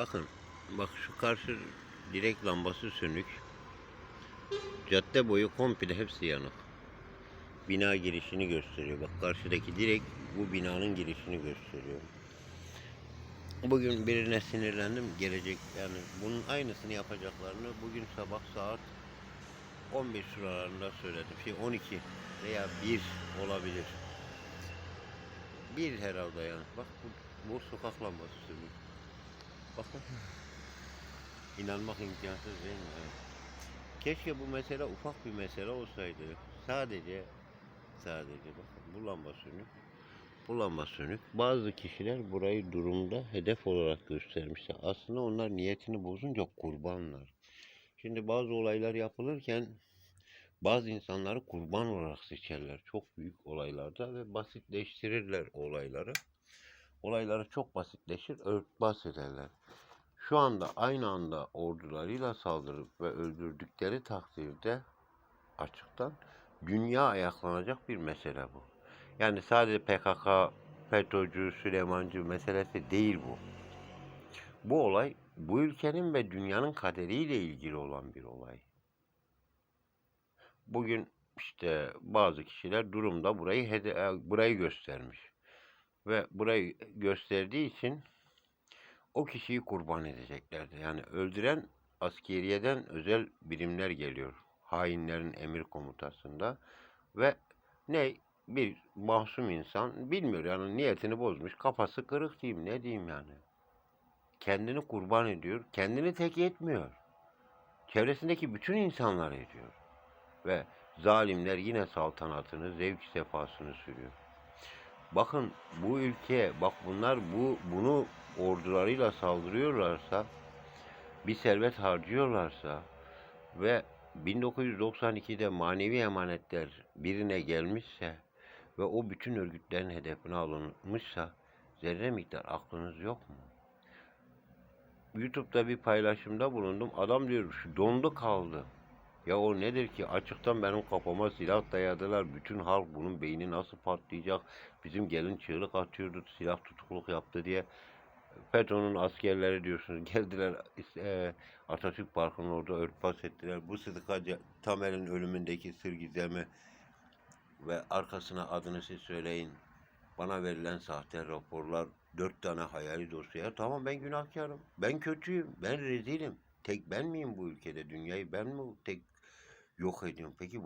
Bakın, bak şu karşı direk lambası sönük. Cadde boyu komple hepsi yanık. Bina girişini gösteriyor. Bak karşıdaki direk bu binanın girişini gösteriyor. Bugün birine sinirlendim. Gelecek yani bunun aynısını yapacaklarını bugün sabah saat 11 sıralarında söyledim. Şey 12 veya 1 olabilir. Bir herhalde yani. Bak bu, bu sokak lambası sönük. Bakın. İnanmak imkansız değil mi? Evet. Keşke bu mesele ufak bir mesele olsaydı. Sadece sadece bakın bu lamba sönük. Bu lamba sönük. Bazı kişiler burayı durumda hedef olarak göstermişler. Aslında onlar niyetini bozunca kurbanlar. Şimdi bazı olaylar yapılırken bazı insanları kurban olarak seçerler. Çok büyük olaylarda ve basitleştirirler olayları. Olayları çok basitleşir, örtbas ederler. Şu anda aynı anda ordularıyla saldırıp ve öldürdükleri takdirde açıktan dünya ayaklanacak bir mesele bu. Yani sadece PKK, FETÖ'cü, Süleymancı meselesi değil bu. Bu olay bu ülkenin ve dünyanın kaderiyle ilgili olan bir olay. Bugün işte bazı kişiler durumda burayı burayı göstermiş ve burayı gösterdiği için o kişiyi kurban edeceklerdi. Yani öldüren askeriyeden özel birimler geliyor. Hainlerin emir komutasında ve ne bir masum insan bilmiyor yani niyetini bozmuş kafası kırık diyeyim ne diyeyim yani. Kendini kurban ediyor. Kendini tek etmiyor. Çevresindeki bütün insanlar ediyor. Ve zalimler yine saltanatını, zevk sefasını sürüyor. Bakın bu ülke, bak bunlar bu bunu ordularıyla saldırıyorlarsa, bir servet harcıyorlarsa ve 1992'de manevi emanetler birine gelmişse ve o bütün örgütlerin hedefine alınmışsa zerre miktar aklınız yok mu? YouTube'da bir paylaşımda bulundum. Adam diyor şu dondu kaldı. Ya o nedir ki? Açıktan benim kafama silah dayadılar. Bütün halk bunun beyni nasıl patlayacak? Bizim gelin çığlık atıyordu, silah tutukluk yaptı diye. FETÖ'nün askerleri diyorsunuz geldiler e, Atatürk Parkı'nın orada örtbas ettiler. Bu Sıdıka Tamer'in ölümündeki sır gizemi ve arkasına adını siz söyleyin. Bana verilen sahte raporlar, dört tane hayali dosya. Tamam ben günahkarım. Ben kötüyüm. Ben rezilim. Tek ben miyim bu ülkede? Dünyayı ben mi tek Леха идем. Какие